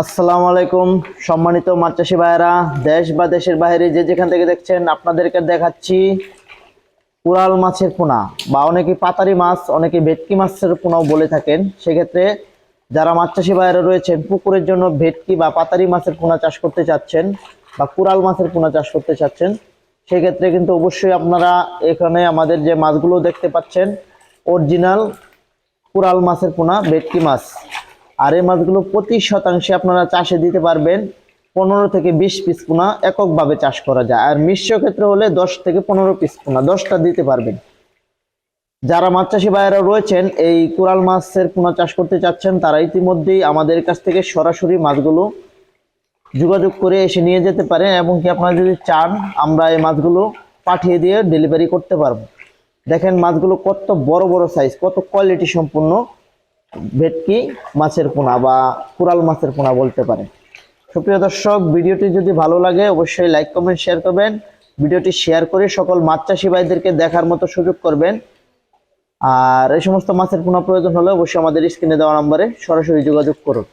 আসসালামু আলাইকুম, সম্মানিত মাছ চাষি ভাইয়েরা, দেশ বা দেশের বাইরে যে যেখান থেকে দেখছেন, আপনাদেরকে দেখাচ্ছি কুরাল মাছের পোনা, বা অনেকে পাতারি মাছ, অনেকে ভেটকি মাছের পোনাও বলে থাকেন। সেক্ষেত্রে যারা মাছ চাষি ভাইয়েরা রয়েছেন, পুকুরের জন্য ভেটকি বা পাতারি মাছের পোনা চাষ করতে চাচ্ছেন, বা কুরাল মাছের পোনা চাষ করতে চাচ্ছেন, সেক্ষেত্রে কিন্তু অবশ্যই আপনারা এখানে আমাদের যে মাছগুলো দেখতে পাচ্ছেন, অরিজিনাল কুরাল মাছের পোনা, ভেটকি মাছ। আর এই মাছগুলো প্রতি শতাংশে আপনারা চাষে দিতে পারবেন পনেরো থেকে বিশ পিস পোনা এককভাবে চাষ করা যায়। আর মিশ্র ক্ষেত্রে হলে দশ থেকে পনেরো পিস পোনা, দশটা দিতে পারবেন। যারা মাছ চাষি ভাইয়েরা রয়েছেন, এই কুরাল মাছের পোনা চাষ করতে চাচ্ছেন, তারা ইতিমধ্যেই আমাদের কাছ থেকে সরাসরি মাছগুলো যোগাযোগ করে এসে নিয়ে যেতে পারেন এবং কি আপনারা যদি চান, আমরা এই মাছগুলো পাঠিয়ে দিয়ে ডেলিভারি করতে পারব। দেখেন মাছগুলো কত বড় বড় সাইজ কত কোয়ালিটি সম্পূর্ণ। ভেটকি, মাছের পোনা বা কুরাল মাছের পোনা বলতে পারেন সুপ্রিয় দর্শক, ভিডিওটি যদি ভালো লাগে, অবশ্যই লাইক কমেন্ট শেয়ার করবেন। ভিডিওটি শেয়ার করে সকল মাছ চাষি ভাইদেরকে দেখার মতো সুযোগ করবেন। আর এই সমস্ত মাছের পোনা প্রয়োজন হলে অবশ্যই আমাদের স্ক্রিনে দেওয়া নম্বরে সরাসরি যোগাযোগ করুন।